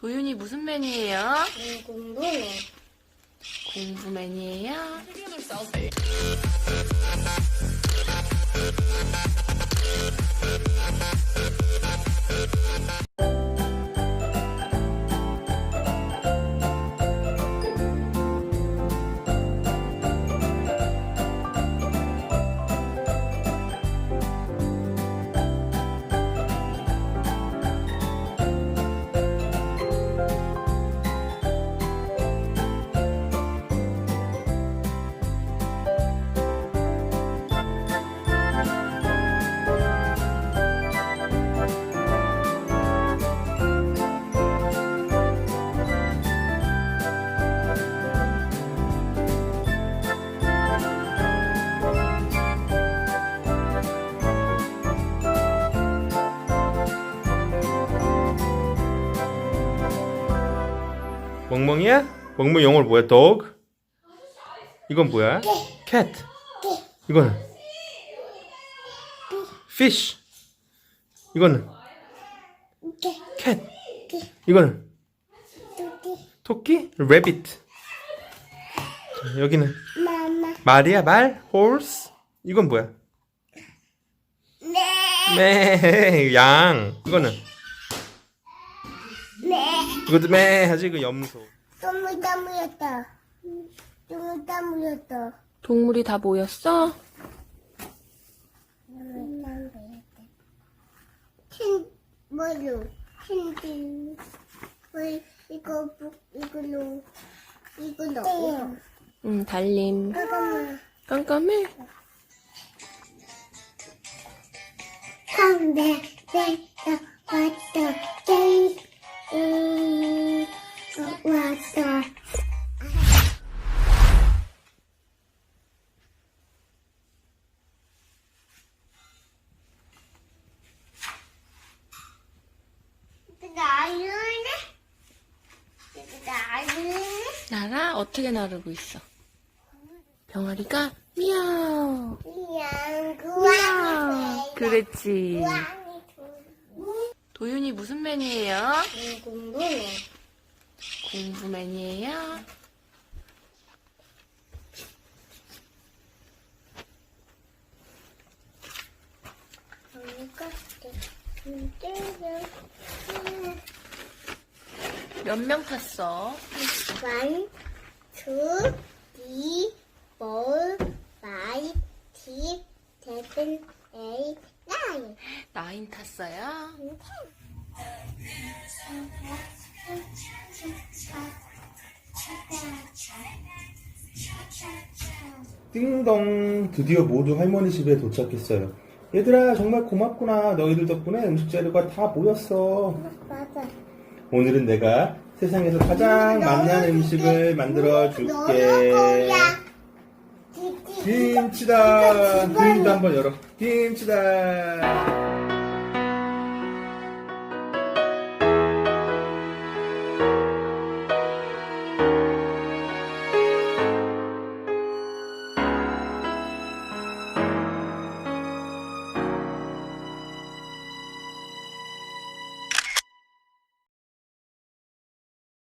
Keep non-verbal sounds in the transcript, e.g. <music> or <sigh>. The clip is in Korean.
도윤이 무슨 맨이에요? 궁금해. 공부맨이에요? 멍멍이야? 멍멍이 영어로 뭐야? dog? 이건 뭐야? cat. 이거는 fish. 이거는 cat. 이거는 토끼? rabbit. 자, 여기는. 말이야 말? horse. 이건 뭐야? 네. 매. <laughs> 양. 이거는 네. 이것도 매 하지 그 염소. 너무 다 물렸다. 너무 다 물렸다. 동물이 다 모였어? 너무 다 물렸다. 흰, 뭐로? 흰, 뭐, 이거, 뭐, 이걸로, 이거 넣어. 응, 달림. 잠깐만. 깜깜해? 가운데, 내가 왔다. 나라 어떻게 나르고 있어? 병아리가 미야오. 구왕이 그랬지. 도윤이 무슨 맨이에요? 궁금해. 공부맨이에요? 몇 명 탔어? One, two, three, four, five, six, seven, eight, nine. 나인 탔어요? 띵동 드디어 모두 할머니 집에 도착했어요. 얘들아 정말 고맙구나. 너희들 덕분에 음식 재료가 다 모였어. 맞아. 오늘은 내가 세상에서 가장 맛난 음식을 만들어 줄게. 김치다. 김도 한번 열어. 김치다.